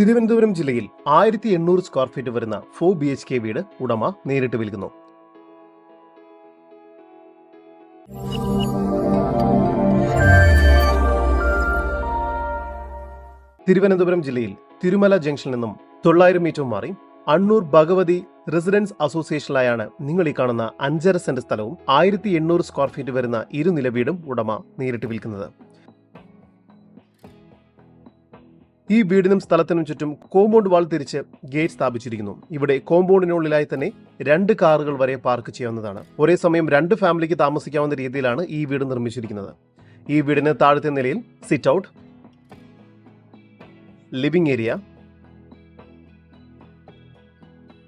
തിരുവനന്തപുരം ജില്ലയിൽ ആയിരത്തി എണ്ണൂറ് സ്ക്വയർ ഫീറ്റ് വരുന്ന ഫോർ ബി എച്ച് കെ വീട് ഉടമ നേരിട്ട് വിൽക്കുന്നു. തിരുവനന്തപുരം ജില്ലയിൽ തിരുമല ജംഗ്ഷനിൽ നിന്നും തൊള്ളായിരം മീറ്റർ മാറി അണ്ണൂർ ഭഗവതി റെസിഡൻസ് അസോസിയേഷനിലായാണ് നിങ്ങൾ ഈ കാണുന്ന അഞ്ചര സെന്റ് സ്ഥലവും ആയിരത്തി എണ്ണൂറ് സ്ക്വയർ ഫീറ്റ് വരുന്ന ഇരുനില വീടും ഉടമ നേരിട്ട് വിൽക്കുന്നത്. ഈ വീടിനും സ്ഥലത്തിനും ചുറ്റും കോമ്പൗണ്ട് വാൾ തിരിച്ച് ഗേറ്റ് സ്ഥാപിച്ചിരിക്കുന്നു. ഇവിടെ കോമ്പൗണ്ടിനുള്ളിലായി തന്നെ രണ്ട് കാറുകൾ വരെ പാർക്ക് ചെയ്യാവുന്നതാണ്. ഒരേ സമയം രണ്ട് ഫാമിലിക്ക് താമസിക്കാവുന്ന രീതിയിലാണ് ഈ വീട് നിർമ്മിച്ചിരിക്കുന്നത്. ഈ വീടിന് താഴത്തെ നിലയിൽ sit out living area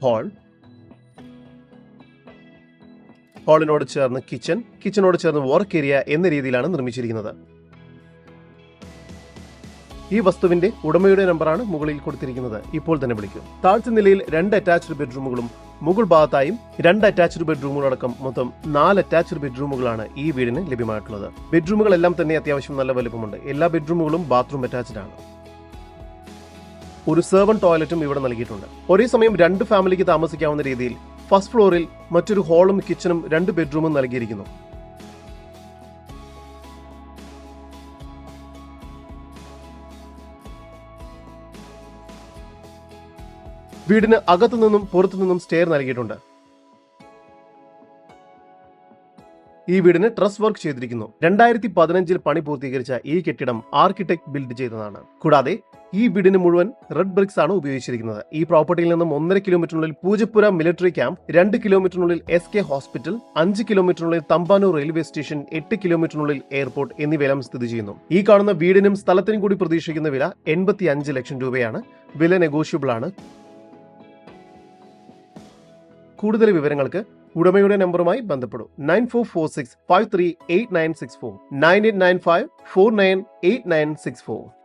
hall ഹാളിനോട് ചേർന്ന് കിച്ചൺ കിച്ചണോട് ചേർന്ന് വർക്ക് ഏരിയ എന്ന രീതിയിലാണ് നിർമ്മിച്ചിരിക്കുന്നത്. ഈ വസ്തുവിന്റെ ഉടമയുടെ നമ്പറാണ് മുകളിൽ കൊടുത്തിരിക്കുന്നത്. ഇപ്പോൾ തന്നെ വിളിക്കും. താഴ്ച നിലയിൽ രണ്ട് അറ്റാച്ച്ഡ് ബെഡ്റൂമുകളും മുകൾ ഭാഗത്തായും രണ്ട് അറ്റാച്ച്ഡ് ബെഡ്റൂമുകളടക്കം മൊത്തം നാല് അറ്റാച്ച്ഡ് ബെഡ്റൂമുകളാണ് ഈ വീടിന് ലഭ്യമായിട്ടുള്ളത്. ബെഡ്റൂമുകളെല്ലാം തന്നെ അത്യാവശ്യം നല്ല വലുപ്പമുണ്ട്. എല്ലാ ബെഡ്റൂമുകളും ബാത്റൂം അറ്റാച്ച്ഡ് ആണ്. ഒരു സെർവൻ ടോയ്ലറ്റും ഇവിടെ നൽകിയിട്ടുണ്ട്. ഒരേ സമയം രണ്ട് ഫാമിലിക്ക് താമസിക്കാവുന്ന രീതിയിൽ ഫസ്റ്റ് ഫ്ലോറിൽ മറ്റൊരു ഹാളും കിച്ചണും രണ്ട് ബെഡ്റൂമും നൽകിയിരിക്കുന്നു. വീടിന് അകത്തു നിന്നും പുറത്തു നിന്നും സ്റ്റെയർ നൽകിയിട്ടുണ്ട്. ഈ വീടിന് ട്രസ് വർക്ക് ചെയ്തിരിക്കുന്നു. രണ്ടായിരത്തി പതിനഞ്ചിൽ പണി പൂർത്തീകരിച്ച ഈ കെട്ടിടം ആർക്കിടെക്ട് ബിൽഡ് ചെയ്തതാണ്. കൂടാതെ ഈ വീടിന് മുഴുവൻ റെഡ് ബ്രിക്സ് ആണ് ഉപയോഗിച്ചിരിക്കുന്നത്. ഈ പ്രോപ്പർട്ടിയിൽ നിന്നും ഒന്നര കിലോമീറ്ററിനുള്ളിൽ പൂജപ്പുര മിലിറ്ററി ക്യാമ്പ് രണ്ട് കിലോമീറ്ററിനുള്ളിൽ എസ് കെ ഹോസ്പിറ്റൽ അഞ്ച് കിലോമീറ്ററിനുള്ളിൽ തമ്പാനൂർ റെയിൽവേ സ്റ്റേഷൻ എട്ട് കിലോമീറ്ററിനുള്ളിൽ എയർപോർട്ട് എന്നിവയെല്ലാം സ്ഥിതി ചെയ്യുന്നു. ഈ കാണുന്ന വീടിനും സ്ഥലത്തിനും കൂടി പ്രതീക്ഷിക്കുന്ന വില എൺപത്തി ലക്ഷം രൂപയാണ്. വില നെഗോഷ്യബിൾ ആണ് കൂടുതൽ വിവരങ്ങൾക്ക് ഉടമയുടെ നമ്പറുമായി ബന്ധപ്പെടും. Nine four four six five three eight nine six four. Nine eight nine five four nine eight nine six four.